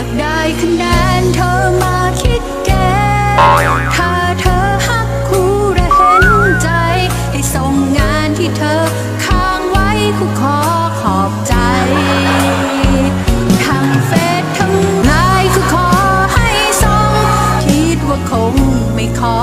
ากได้คะแนนเธอมาคิดแกถ้าเธอฮักคู่และเห็นใจ ให้ส่งงานที่เธอค้างไว้คู่ขอขอบใจ ทั้งเฟซทั้งไลน์คู่ขอให้ส่งคิดว่าคงไม่ขอ